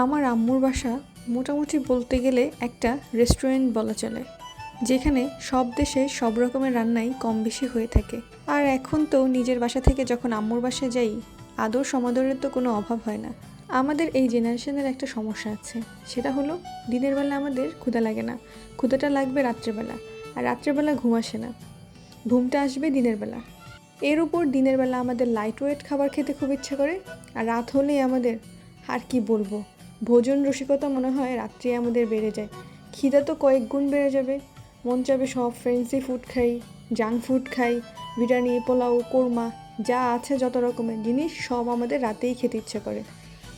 আমার আম্মুর বাসা মোটামুটি বলতে গেলে একটা রেস্টুরেন্ট বলা চলে, যেখানে সব দেশে সব রকমের রান্নাই কম বেশি হয়ে থাকে। আর এখন তো নিজের বাসা থেকে যখন আম্মুর বাসায় যাই, আদর সমাদরের তো কোনো অভাব হয় না। আমাদের এই জেনারেশনের একটা সমস্যা আছে, সেটা হলো দিনের বেলা আমাদের ক্ষুধা লাগে না। ক্ষুধাটা লাগবে রাত্রেবেলা, আর রাত্রেবেলা ঘুম আসে না। ঘুমটা আসবে দিনের বেলা। এর উপর দিনের বেলা আমাদের লাইট ওয়েট খাবার খেতে খুব ইচ্ছা করে, আর রাত হলেই আমাদের, আর কি বলব? ভোজন রসিকতা মনে হয় রাত্রে আমাদের বেড়ে যায়। খিদা তো কয়েক গুণ বেড়ে যাবে। মন চাবে সব ফ্রেন্সি ফুড খাই জাঙ্ক ফুড খাই, বিরিয়ানি, পোলাও, কোরমা, যা আছে যত রকমের জিনিস সব আমাদের রাতেই খেতে ইচ্ছে করে।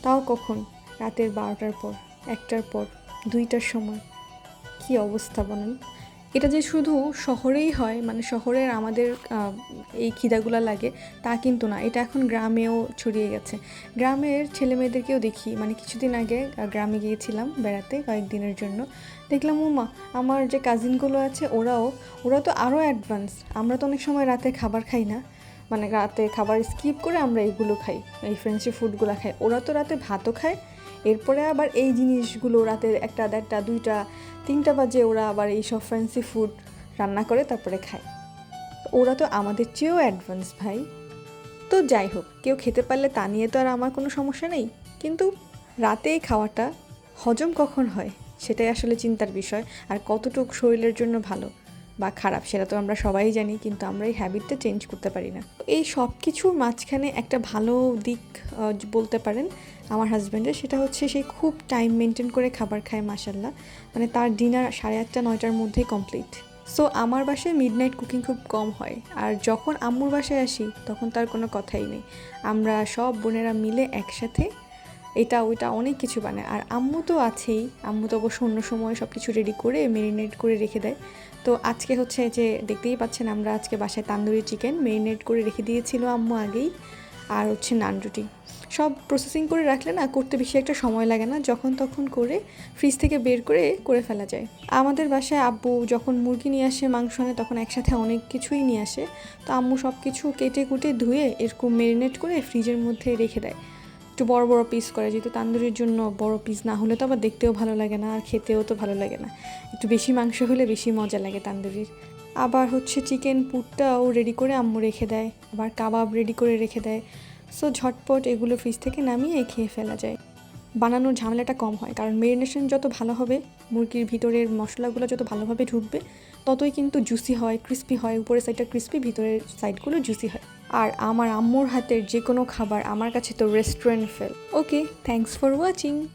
তাও কখন? রাতের বারোটার পর, একটার পর, দুইটার সময়। কি অবস্থা বলেন? এটা যে শুধু শহরেই হয় মানে শহরের আমাদের এই খিদাগুলো লাগে, তা কিন্তু না। এটা এখন গ্রামেও ছড়িয়ে গেছে। গ্রামের ছেলে মেয়েদেরকেও দেখি। মানে কিছুদিন আগে গ্রামে গিয়েছিলাম বেড়াতে কয়েকদিনের জন্য। দেখলাম ও মা আমার যে কাজিনগুলো আছে, ওরাও, ওরা তো আরও অ্যাডভান্স আমরা তো অনেক সময় রাতে খাবার খাই না। মানে রাতে খাবার স্কিপ করে আমরা এইগুলো খাই। এই ফ্রেঞ্চি ফুডগুলো খাই। ওরা তো রাতে ভাতও খায় এরপরে আবার এই জিনিসগুলো রাতে একটা দেড়টা, দুইটা, তিনটা বাজে ওরা আবার এই সব ফ্যান্সি ফুড রান্না করে, তারপরে খায়। ওরা তো আমাদের চেয়েও অ্যাডভান্স ভাই। তো যাই হোক, কেউ খেতে পারলে তা নিয়ে তো আর আমার কোনো সমস্যা নেই। কিন্তু রাতে এই খাওয়াটা হজম কখন হয়, সেটাই আসলে চিন্তার বিষয়। আর কতটুকু শরীরের জন্য ভালো বা খারাপ, সেটা তো আমরা সবাই জানি, কিন্তু আমরা এই হ্যাবিটটা চেঞ্জ করতে পারি না। এই সব কিছুর মাঝখানে একটা ভালো দিক বলতে পারেন আমার হাজব্যান্ডের সেটা হচ্ছে সে খুব টাইম মেনটেন করে খাবার খায় মাসাল্লাহ মানে তার ডিনার সাড়ে আটটা, নয়টার মধ্যেই কমপ্লিট সো আমার বাসায় মিড নাইট কুকিং খুব কম হয়। আর যখন আম্মুর বাসায় আসি, তখন তার কোনো কথাই নেই। আমরা সব বোনেরা মিলে একসাথে এটা, ওইটা অনেক কিছু বানায়। আর আম্মু তো আছেই। আম্মু তো অবশ্য অন্য সময় সব কিছু রেডি করে মেরিনেট করে রেখে দেয়। তো আজকে হচ্ছে যে, দেখতেই পাচ্ছেন আমরা আজকে বাসায় তান্দুরি চিকেন মেরিনেট করে রেখে দিয়েছিল আম্মু আগেই। আর হচ্ছে নান রুটি। সব প্রসেসিং করে রাখলে না করতে বেশি একটা সময় লাগে না, যখন তখন করে ফ্রিজ থেকে বের করে করে ফেলা যায়। আমাদের বাসায় আব্বু যখন মুরগি নিয়ে আসে, মাংস আনে, তখন একসাথে অনেক কিছুই নিয়ে আসে। তো আম্মু সব কিছু কেটে কুটে ধুয়ে এরকম মেরিনেট করে ফ্রিজের মধ্যে রেখে দেয়। একটু বড় বড় পিস করে, যেহেতু তান্দুরির জন্য বড় পিস না হলে তো আবার দেখতেও ভালো লাগে না, আর খেতেও তো ভালো লাগে না। একটু বেশি মাংস হলে বেশি মজা লাগে তান্দুরির। আবার হচ্ছে চিকেন পুরটাও রেডি করে আম্মু রেখে দেয়, আবার কাবাব রেডি করে রেখে দেয়। সো ঝটপট এগুলো ফ্রিজ থেকে নামিয়ে খেয়ে ফেলা যায়। বানানোর ঝামেলাটা কম হয়, কারণ মেরিনেশন যত ভালো হবে, মুরগির ভিতরের মশলাগুলো যত ভালোভাবে ঢুকবে, ততই কিন্তু জুসি হয় ক্রিস্পি হয়, উপরের সাইডটা ক্রিস্পি ভিতরের সাইডগুলো জুসি হয়। আর আমার আম্মুর হাতের যে কোনো খাবার আমার কাছে তো restaurant fail. Okay thanks for watching